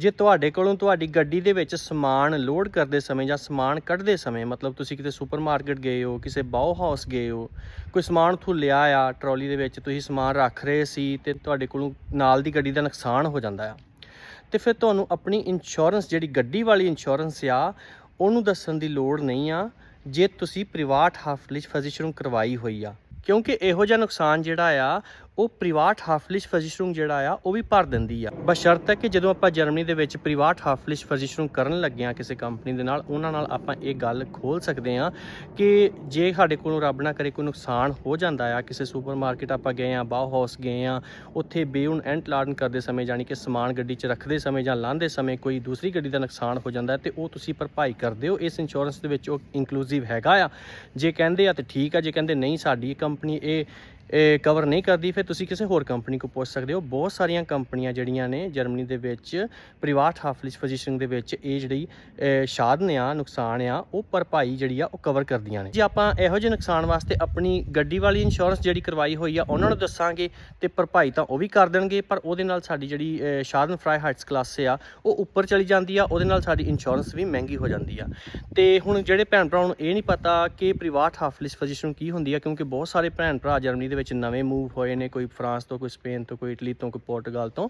ਜੇ ਤੁਹਾਡੇ ਕੋਲੋਂ ਤੁਹਾਡੀ ਗੱਡੀ ਦੇ ਵਿੱਚ ਸਮਾਨ ਲੋਡ ਕਰਦੇ ਸਮੇਂ ਜਾਂ ਸਮਾਨ ਕੱਢਦੇ ਸਮੇਂ, ਮਤਲਬ ਤੁਸੀਂ ਕਿਤੇ ਸੁਪਰਮਾਰਕਟ ਗਏ ਹੋ, ਕਿਸੇ ਬਾਓ ਹਾਊਸ ਗਏ ਹੋ, ਕੋਈ ਸਮਾਨ ਉੱਥੋਂ ਲਿਆ ਆ, ਟਰਾਲੀ ਦੇ ਵਿੱਚ ਤੁਸੀਂ ਸਮਾਨ ਰੱਖ ਰਹੇ ਸੀ ਤੇ ਤੁਹਾਡੇ ਕੋਲੋਂ ਨਾਲ ਦੀ ਗੱਡੀ ਦਾ ਨੁਕਸਾਨ ਹੋ ਜਾਂਦਾ ਆ, ਤੇ ਫਿਰ ਤੁਹਾਨੂੰ ਆਪਣੀ ਇੰਸ਼ੋਰੈਂਸ ਜਿਹੜੀ ਗੱਡੀ ਵਾਲੀ ਇੰਸ਼ੋਰੈਂਸ ਆ, ਉਹਨੂੰ ਦੱਸਣ ਦੀ ਲੋੜ ਨਹੀਂ ਆ, ਜੇ ਤੁਸੀਂ ਪ੍ਰਾਈਵੇਟ ਹਾਫਲਿਸ਼ ਫਜ਼ਿਸ਼ਰੂਮ ਕਰਵਾਈ ਹੋਈ ਆ। ਕਿਉਂਕਿ ਇਹੋ ਜਿਹਾ ਨੁਕਸਾਨ ਜਿਹੜਾ ਆ ਉਹ ਪ੍ਰਾਈਵੇਟ ਹਾਫਲਿਸ਼ ਫਜ਼ਿਸ਼ਰੂਮ ਜਿਹੜਾ ਆ, ਉਹ ਵੀ ਭਰ ਦਿੰਦੀ ਆ। ਬਸ਼ਰਤ ਹੈ ਕਿ ਜਦੋਂ ਆਪਾਂ ਜਰਮਨੀ ਦੇ ਵਿੱਚ ਪ੍ਰਾਈਵੇਟ ਹਾਫਲਿਸ਼ ਫਜ਼ਿਸ਼ਰੂਮ ਕਰਨ ਲੱਗੇ ਆ ਕਿਸੇ ਕੰਪਨੀ ਦੇ ਨਾਲ, ਉਹਨਾਂ ਨਾਲ ਆਪਾਂ ਇਹ ਗੱਲ ਖੋਲ ਸਕਦੇ ਆ ਕਿ ਜੇ ਸਾਡੇ ਕੋਲੋਂ ਰੱਬ ਨਾ ਕਰੇ ਕੋਈ ਨੁਕਸਾਨ ਹੋ ਜਾਂਦਾ ਆ, ਕਿਸੇ ਸੁਪਰਮਾਰਕਟ ਆਪਾਂ ਗਏ ਆ ਬਾਹ ਹਾਊਸ ਗਏ ਆ, ਉੱਥੇ ਬੇਉਨ ਐਂਟ ਲਾਡਨ ਕਰਦੇ ਸਮੇਂ ਜਾਨੀ ਕਿ ਸਮਾਨ ਗੱਡੀ 'ਚ ਰੱਖਦੇ ਸਮੇਂ ਜਾਂ ਲਾਂਦੇ ਸਮੇਂ ਕੋਈ ਦੂਸਰੀ ਗੱਡੀ ਦਾ ਨੁਕਸਾਨ ਹੋ ਜਾਂਦਾ ਹੈ ਤੇ ਉਹ ਤੁਸੀਂ ਭਰਪਾਈ ਕਰਦੇ ਹੋ, ਇਸ ਇੰਸ਼ੋਰੈਂਸ ਦੇ ਵਿੱਚ ਉਹ ਇਨਕਲੂਸਿਵ ਹੈਗਾ ਆ। ਜੇ ਕਹਿੰਦੇ ਆ ਤੇ ਠੀਕ ਆ, ਜੇ ਕਹਿੰਦੇ ਨਹੀਂ, ਸਾਡੀ ਕੰਪਨੀ ਇਹ ਇਹ ਕਵਰ ਨਹੀਂ ਕਰਦੀ ਫਿਰ ਤੁਸੀਂ ਕਿਸੇ ਹੋਰ ਕੰਪਨੀ ਕੋ ਪੁੱਛ ਸਕਦੇ ਹੋ। ਬਹੁਤ ਸਾਰੀਆਂ ਕੰਪਨੀਆਂ ਜਿਹੜੀਆਂ ਨੇ ਜਰਮਨੀ ਦੇ ਵਿੱਚ ਪ੍ਰਾਈਵੇਟ ਹਾਫਲਿਸ਼ ਪੋਜੀਸ਼ਨ ਦੇ ਵਿੱਚ ਇਹ ਜਿਹੜੀ ਅਹ, ਸਾਧਨ ਆ ਨੁਕਸਾਨ ਆ ਉਹ ਭਰਪਾਈ ਜਿਹੜੀ ਆ ਉਹ ਕਵਰ ਕਰਦੀਆਂ ਨੇ। ਜੇ ਆਪਾਂ ਇਹੋ ਜਿਹੇ ਨੁਕਸਾਨ ਵਾਸਤੇ ਆਪਣੀ ਗੱਡੀ ਵਾਲੀ ਇੰਸ਼ੋਰੈਂਸ ਜਿਹੜੀ ਕਰਵਾਈ ਹੋਈ ਆ ਉਹਨਾਂ ਨੂੰ ਦੱਸਾਂਗੇ ਤੇ ਭਰਪਾਈ ਤਾਂ ਉਹ ਵੀ ਕਰ ਦੇਣਗੇ ਪਰ ਉਹਦੇ ਨਾਲ ਸਾਡੀ ਜਿਹੜੀ ਅਹ, ਸਾਧਨ ਫਰਾਈ ਹਾਈਟਸ ਕਲਾਸ ਆ ਉਹ ਉੱਪਰ ਚਲੀ ਜਾਂਦੀ ਆ ਉਹਦੇ ਨਾਲ ਸਾਡੀ ਇੰਸ਼ੋਰੈਂਸ ਵੀ ਮਹਿੰਗੀ ਹੋ ਜਾਂਦੀ ਆ। ਤੇ ਹੁਣ ਜਿਹੜੇ ਭੈਣ ਭਰਾ ਨੂੰ ਇਹ ਨਹੀਂ ਪਤਾ ਕਿ ਪ੍ਰਾਈਵੇਟ ਹਾਫਲਿਸ਼ ਪੋਜੀਸ਼ਨ ਕੀ ਹੁੰਦੀ ਆ ਕਿਉਂਕਿ ਬਹੁਤ ਸਾਰੇ ਭੈਣ ਭਰਾ ਜਰਮਨੀ ਦੇ ਵਿੱਚ ਨਵੇਂ ਮੂਵ ਹੋਏ ਨੇ, ਕੋਈ ਫਰਾਂਸ ਤੋਂ, ਕੋਈ ਸਪੇਨ ਤੋਂ, ਕੋਈ ਇਟਲੀ ਤੋਂ, ਕੋਈ ਪੋਰਟੁਗਲ ਤੋਂ।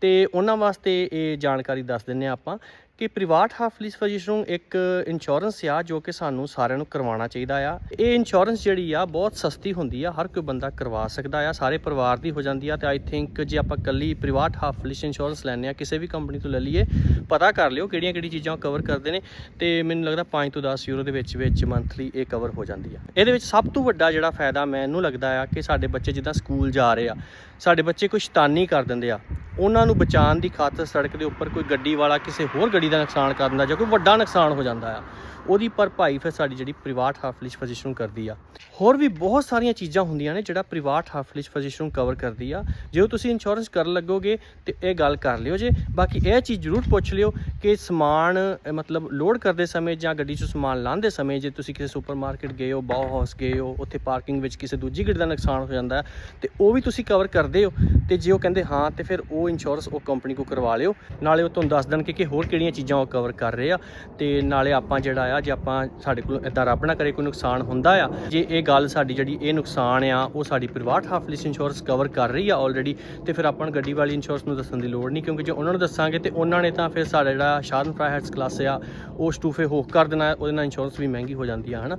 ਤੇ ਉਹਨਾਂ ਵਾਸਤੇ ਇਹ ਜਾਣਕਾਰੀ ਦੱਸ ਦਿੰਨੇ ਆ ਆਪਾਂ ਕਿ ਪ੍ਰਾਈਵੇਟ ਹਾਫਲਿਸ਼ ਪੋਜੀਸ਼ਨ ਇੱਕ ਇੰਸ਼ੋਰੈਂਸ ਆ ਜੋ ਕਿ ਸਾਨੂੰ ਸਾਰਿਆਂ ਨੂੰ ਕਰਵਾਉਣਾ ਚਾਹੀਦਾ ਆ। ਇਹ ਇੰਸ਼ੋਰੈਂਸ ਜਿਹੜੀ ਆ ਬਹੁਤ ਸਸਤੀ ਹੁੰਦੀ ਆ, ਹਰ ਕੋਈ ਬੰਦਾ ਕਰਵਾ ਸਕਦਾ ਆ, ਸਾਰੇ ਪਰਿਵਾਰ ਦੀ ਹੋ ਜਾਂਦੀ ਆ ਤੇ ਆਈ ਥਿੰਕ ਜੇ ਆਪਾਂ ਕੱਲੀ ਪ੍ਰਾਈਵੇਟ ਹਾਫਲਿਸ਼ ਇੰਸ਼ੋਰੈਂਸ ਲੈਣੇ ਆ, ਕਿਸੇ ਵੀ ਕੰਪਨੀ ਤੋਂ ਲੈ ਲਈਏ, ਪਤਾ ਕਰ ਲਿਓ ਕਿਹੜੀਆਂ ਕਿਹੜੀ ਚੀਜ਼ਾਂ ਕਵਰ ਕਰਦੇ ਨੇ ਤੇ ਮੈਨੂੰ ਲੱਗਦਾ 5 ਤੋਂ 10 ਯੂਰੋ ਦੇ ਵਿੱਚ ਵਿੱਚ ਮੰਥਲੀ ਇਹ ਕਵਰ ਹੋ ਜਾਂਦੀ ਆ। ਇਹਦੇ ਵਿੱਚ ਸਭ ਤੋਂ ਵੱਡਾ ਜਿਹੜਾ ਫਾਇਦਾ ਮੈਨੂੰ ਲੱਗਦਾ ਆ ਕਿ ਸਾਡੇ ਬੱਚੇ ਜਿੱਦਾਂ ਸਕੂਲ ਜਾ ਰਹੇ ਆ, ਸਾਡੇ ਬੱਚੇ ਕੋਈ ਸ਼ੈਤਾਨੀ ਕਰ ਦਿੰਦੇ ਆ। ਉਹਨਾਂ ਨੂੰ ਬਚਾਉਣ ਦੀ ਖਾਤਰ ਸੜਕ ਦੇ ਉੱਪਰ ਕੋਈ ਗੱਡੀ ਵਾਲਾ ਕਿਸੇ ਹੋਰ ਗੱਡੀ ਦਾ ਨੁਕਸਾਨ ਕਰ ਦਿੰਦਾ ਜਾਂ ਕੋਈ ਵੱਡਾ ਨੁਕਸਾਨ ਹੋ ਜਾਂਦਾ ਆ। ਉਹਦੀ ਭਰਪਾਈ ਫਿਰ ਸਾਡੀ ਜਿਹੜੀ ਪ੍ਰਾਈਵੇਟ ਹਾਫਲਿਸ਼ ਫਜਿਸ਼ ਨੂੰ ਕਰਦੀ ਆ। ਹੋਰ ਵੀ ਬਹੁਤ ਸਾਰੀਆਂ ਚੀਜ਼ਾਂ ਹੁੰਦੀਆਂ ਨੇ ਜਿਹੜਾ ਪ੍ਰਾਈਵੇਟ ਹਾਫਲਿਸ਼ ਫਜਿਸ਼ ਨੂੰ ਕਵਰ ਕਰਦੀ ਆ। ਜੇ ਤੁਸੀਂ ਇੰਸ਼ੋਰੈਂਸ ਕਰਨ ਲੱਗੋਗੇ ਤੇ ਇਹ ਗੱਲ ਕਰ ਲਿਓ ਜੇ। ਬਾਕੀ ਇਹ ਚੀਜ਼ ਜ਼ਰੂਰ ਪੁੱਛ ਲਿਓ ਕਿ ਸਮਾਨ ਮਤਲਬ ਲੋਡ ਕਰਦੇ ਸਮੇਂ ਜਾਂ ਗੱਡੀ 'ਚੋਂ ਸਮਾਨ ਲਾਉਂਦੇ ਸਮੇਂ ਜੇ ਤੁਸੀਂ ਕਿਸੇ ਸੁਪਰਮਾਰਕਟ ਗਏ ਹੋ ਬਾਓ ਹਾਊਸ ਗਏ ਹੋ, ਉੱਥੇ ਪਾਰਕਿੰਗ ਵਿੱਚ ਕਿਸੇ ਦੂਜੀ ਗੱਡੀ ਦਾ ਨੁਕਸਾਨ ਹੋ ਜਾਂਦਾ ਹੈ ਤੇ ਉਹ ਵੀ ਤੁਸੀਂ ਕਵਰ ਕਰਦੇ ਹੋ। ਤੇ ਜੇ ਉਹ ਕਹਿੰਦੇ ਹਾਂ, ਤੇ ਫਿਰ ਉਹ ਇੰਸ਼ੋਰੈਂਸ ਉਹ ਕੰਪਨੀ ਕੋ ਕਰਵਾ ਲਿਓ। ਨਾਲੇ ਉਹ ਤੁਹਾਨੂੰ ਦੱਸ ਦੇਣਗੇ ਕਿ ਹੋਰ ਕਿਹੜੀਆਂ ਚੀਜ਼ਾਂ ਉਹ ਕਵਰ ਕਰ ਰਹੇ ਆ। ਤੇ ਨਾਲੇ ਆਪਾਂ ਜਿਹੜਾ ਆ, ਜੇ ਆਪਾਂ ਸਾਡੇ ਕੋਲ ਇਦਾਂ ਰੱਬ ਨਾ ਕਰੇ ਕੋਈ ਨੁਕਸਾਨ ਹੁੰਦਾ ਆ, ਜੇ ਇਹ ਗੱਲ ਸਾਡੀ ਜਿਹੜੀ ਇਹ ਨੁਕਸਾਨ ਆ, ਉਹ ਸਾਡੀ ਪਰਿਵਾਰ ਹਾਫਲਿਸ ਇੰਸ਼ੋਰੈਂਸ ਕਵਰ ਕਰ ਰਹੀ ਆ ਆਲਰੇਡੀ ਤੇ ਫਿਰ ਆਪਾਂ ਗੱਡੀ ਵਾਲੀ ਇੰਸ਼ੋਰੈਂਸ ਨੂੰ ਦੱਸਣ ਦੀ ਲੋੜ ਨਹੀਂ, ਕਿਉਂਕਿ ਜੇ ਉਹਨਾਂ ਨੂੰ ਦੱਸਾਂਗੇ ਤੇ ਉਹਨਾਂ ਨੇ ਤਾਂ ਫਿਰ ਸਾਡਾ ਜਿਹੜਾ ਸ਼ਾਦਨ ਫਰਾਈਹੈਟਸ ਕਲਾਸ ਆ, ਉਹ ਸਟੂਫੇ ਹੋ ਕਰ ਦੇਣਾ, ਉਹਦੇ ਨਾਲ ਇੰਸ਼ੋਰੈਂਸ ਵੀ ਮਹਿੰਗੀ ਹੋ ਜਾਂਦੀ ਆ, ਹਨਾ?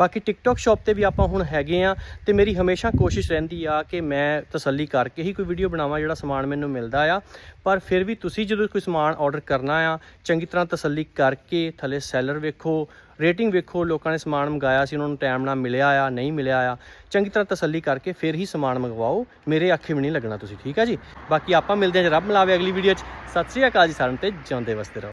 ਬਾਕੀ ਟਿਕਟੌਕ ਸ਼ਾਪ ਤੇ ਵੀ ਆਪਾਂ ਹੁਣ ਹੈਗੇ ਆ ਤੇ ਮੇਰੀ ਹਮੇਸ਼ਾ ਕੋਸ਼ਿਸ਼ ਰਹਿੰਦੀ ਆ ਕਿ ਮੈਂ ਤਸੱਲੀ ਕਰਕੇ ਹੀ ਕੋਈ ਵੀਡੀਓ ਬਣਾਵਾਂ ਜਿਹੜਾ ਸਮਾਨ ਮੈਨੂੰ ਮਿਲਦਾ ਆ। ਪਰ ਫਿਰ ਵੀ ਤੁਸੀਂ ਜਦੋਂ ਕੋਈ ਸਮਾਨ ਆਰਡਰ ਕਰਨਾ ਆ, ਚੰਗੀ ਤਰ੍ਹਾਂ ਤਸੱਲੀ ਕਰਕੇ ਥੱਲੇ ਸੈਲਰ ਵੇਖੋ ਰੇਟਿੰਗ ਵੇਖੋ, ਲੋਕਾਂ ਨੇ ਸਮਾਨ ਮੰਗਾਇਆ ਸੀ, ਉਹਨਾਂ ਨੂੰ ਟਾਈਮ ਨਾਲ ਮਿਲਿਆ ਆ, ਨਹੀਂ ਮਿਲਿਆ ਆ, ਚੰਗੀ ਤਰ੍ਹਾਂ ਤਸੱਲੀ ਕਰਕੇ ਫਿਰ ਹੀ ਸਮਾਨ ਮੰਗਵਾਓ। ਮੇਰੇ ਅੱਖੇ ਵੀ ਨਹੀਂ ਲੱਗਣਾ ਤੁਸੀਂ, ਠੀਕ ਆ ਜੀ? ਬਾਕੀ ਆਪਾਂ ਮਿਲਦੇ ਹਾਂ ਜੀ, ਰੱਬ ਮਿਲਾਵੇ ਅਗਲੀ ਵੀਡੀਓ 'ਚ। ਸਤਿ ਸ੍ਰੀ ਅਕਾਲ ਜੀ ਸਾਰਿਆਂ ਨੂੰ ਤੇ ਜਿਉਂਦੇ ਵਸਦੇ ਰਹੋ।